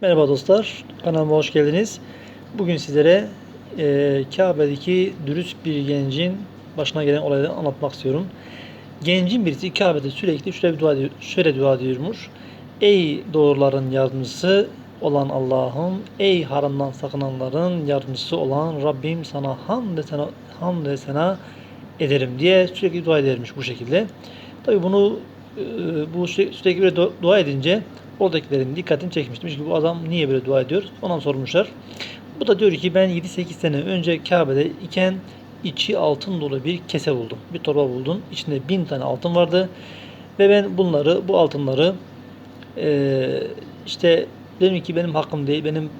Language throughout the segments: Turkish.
Merhaba dostlar, kanalıma hoş geldiniz. Bugün sizlere e, Kabe'deki dürüst bir gencin başına gelen olayları anlatmak istiyorum. Gencin birisi Kabe'de sürekli şöyle bir dua şöyle dua ediyormuş. Ey doğruların yardımcısı olan Allah'ım, ey haramdan sakınanların yardımcısı olan Rabbim sana hamd sana, hamd sana ederim diye sürekli dua edermiş bu şekilde. Tabi bunu bu sürekli, böyle du- dua edince oradakilerin dikkatini çekmiş. Demiş ki bu adam niye böyle dua ediyor? Ona sormuşlar. Bu da diyor ki ben 7-8 sene önce Kabe'de iken içi altın dolu bir kese buldum. Bir torba buldum. İçinde bin tane altın vardı. Ve ben bunları, bu altınları eee, işte dedim ki benim hakkım değil, benim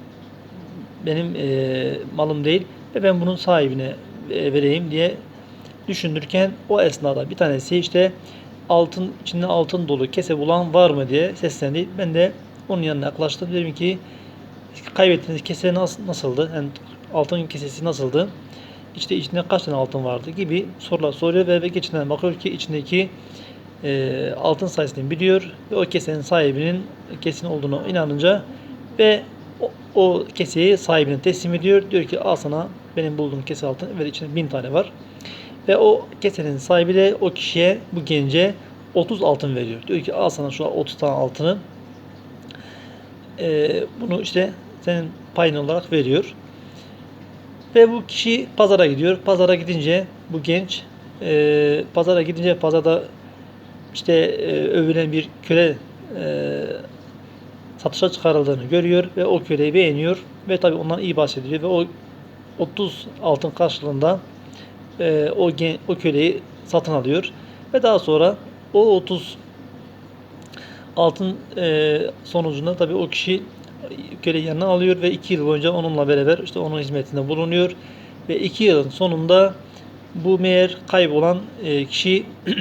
benim eee, malım değil ve ben bunun sahibine e, vereyim diye düşünürken o esnada bir tanesi işte altın içinde altın dolu kese bulan var mı diye seslendi. Ben de onun yanına yaklaştım. Dedim ki kaybettiğiniz kese nas- nasıldı? Yani altın kesesi nasıldı? İşte içinde kaç tane altın vardı gibi sorular soruyor ve geçinden bakıyor ki içindeki e, altın sayısını biliyor ve o kesenin sahibinin kesin olduğunu inanınca ve o, o keseyi sahibine teslim ediyor. Diyor ki al sana benim bulduğum kese altın ve içinde bin tane var. Ve o kesenin sahibi de o kişiye, bu gence 30 altın veriyor. Diyor ki al sana şu 30 tane altını. Ee, bunu işte senin payın olarak veriyor. Ve bu kişi pazara gidiyor. Pazara gidince bu genç e, pazara gidince pazarda işte e, övülen bir köle e, satışa çıkarıldığını görüyor ve o köleyi beğeniyor ve tabi ondan iyi bahsediyor ve o 30 altın karşılığında e, o gen, o köleyi satın alıyor ve daha sonra o 30 altın e, sonucunda tabii o kişi köleyi yanına alıyor ve 2 yıl boyunca onunla beraber işte onun hizmetinde bulunuyor ve 2 yılın sonunda bu meğer kaybolan e, kişi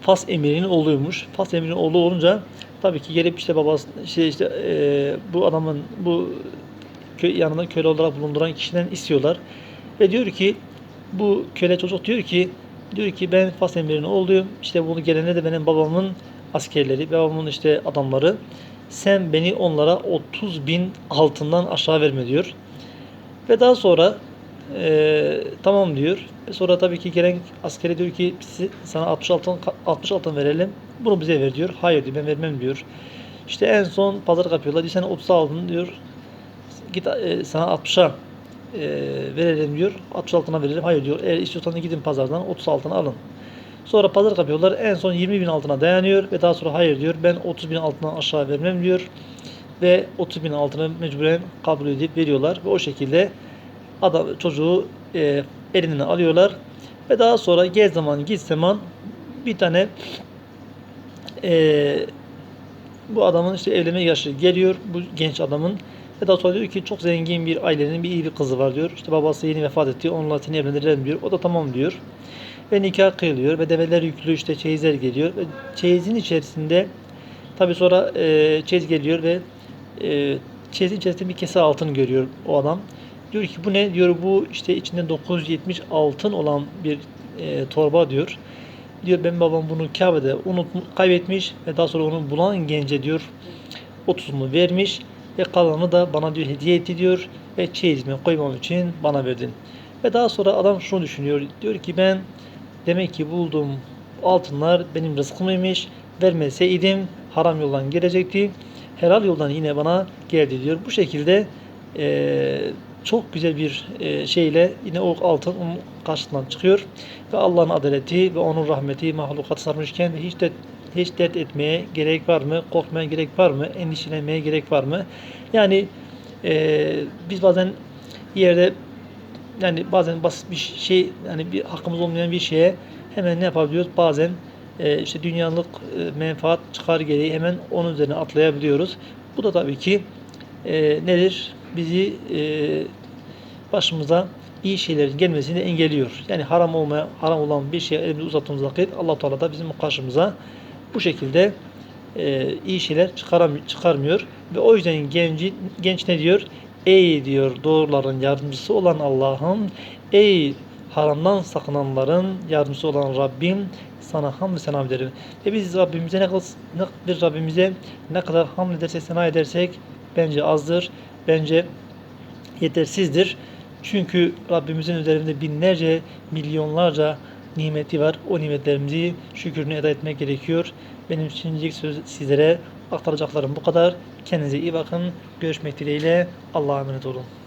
Fas emirinin oğluymuş. Fas emirinin oğlu olunca tabii ki gelip işte babası şey işte e, bu adamın bu köy yanında köle olarak bulunduran kişiden istiyorlar. Ve diyor ki bu köle çocuk diyor ki diyor ki ben Fas emirinin oğluyum. İşte bunu gelene de benim babamın askerleri, babamın işte adamları. Sen beni onlara 30 bin altından aşağı verme diyor. Ve daha sonra eee, tamam diyor. Ve sonra tabii ki gelen askere diyor ki "Size- sana 60 altın 60 altın verelim. Bunu bize ver diyor. Hayır diyor ben vermem diyor. İşte en son pazar kapıyorlar. Diyor sana 30 aldın diyor. Git e, sana 60'a e, verelim diyor. 60 altına verelim. Hayır diyor. Eğer istiyorsanız gidin pazardan 30 altına alın. Sonra pazar kapıyorlar. En son 20 bin altına dayanıyor ve daha sonra hayır diyor. Ben 30 bin altından aşağı vermem diyor. Ve 30 bin altını mecburen kabul edip veriyorlar. Ve o şekilde adam çocuğu e, elinden alıyorlar. Ve daha sonra gel zaman git zaman bir tane e, bu adamın işte evlenme yaşı geliyor bu genç adamın ve daha sonra diyor ki çok zengin bir ailenin bir iyi bir kızı var diyor. İşte babası yeni vefat etti. Onunla seni evlendirelim diyor. O da tamam diyor. Ve nikah kıyılıyor ve develer yüklü işte çeyizler geliyor. Ve çeyizin içerisinde tabi sonra e, çeyiz geliyor ve e, çeyizin içerisinde bir kese altın görüyor o adam. Diyor ki bu ne? Diyor bu işte içinde 970 altın olan bir e, torba diyor. Diyor ben babam bunu Kabe'de unutmuş, kaybetmiş ve daha sonra onu bulan gence diyor 30'unu vermiş ve kalanını da bana diyor hediye etti diyor ve çeyizime koymam için bana verdin. Ve daha sonra adam şunu düşünüyor. Diyor ki ben demek ki bulduğum altınlar benim rızkımıymış. Vermeseydim haram yoldan gelecekti. Helal yoldan yine bana geldi diyor. Bu şekilde eee, çok güzel bir eee, şeyle yine o altın onun karşısından çıkıyor. Ve Allah'ın adaleti ve onun rahmeti mahlukat sarmışken hiç de hiç dert etmeye gerek var mı? Korkmaya gerek var mı? Endişelenmeye gerek var mı? Yani eee, biz bazen yerde yani bazen basit bir şey yani bir hakkımız olmayan bir şeye hemen ne yapabiliyoruz? Bazen e, işte dünyalık e, menfaat çıkar gereği hemen onun üzerine atlayabiliyoruz. Bu da tabii ki e, nedir? Bizi e, başımıza iyi şeylerin gelmesini engelliyor. Yani haram olmaya haram olan bir şeye elimizi uzattığımız vakit Allah Teala da bizim karşımıza bu şekilde e, iyi şeyler çıkaram çıkarmıyor ve o yüzden genci genç ne diyor? Ey diyor doğruların yardımcısı olan Allah'ım ey haramdan sakınanların yardımcısı olan Rabbim sana hamd ve sena ederim. Ve biz Rabbimize ne kadar, kadar Rabbimize ne kadar hamd edersek, sena edersek bence azdır. Bence yetersizdir. Çünkü Rabbimizin üzerinde binlerce, milyonlarca nimeti var. O nimetlerimizi şükürünü eda etmek gerekiyor. Benim şimdilik söz sizlere aktaracaklarım bu kadar. Kendinize iyi bakın. Görüşmek dileğiyle. Allah'a emanet olun.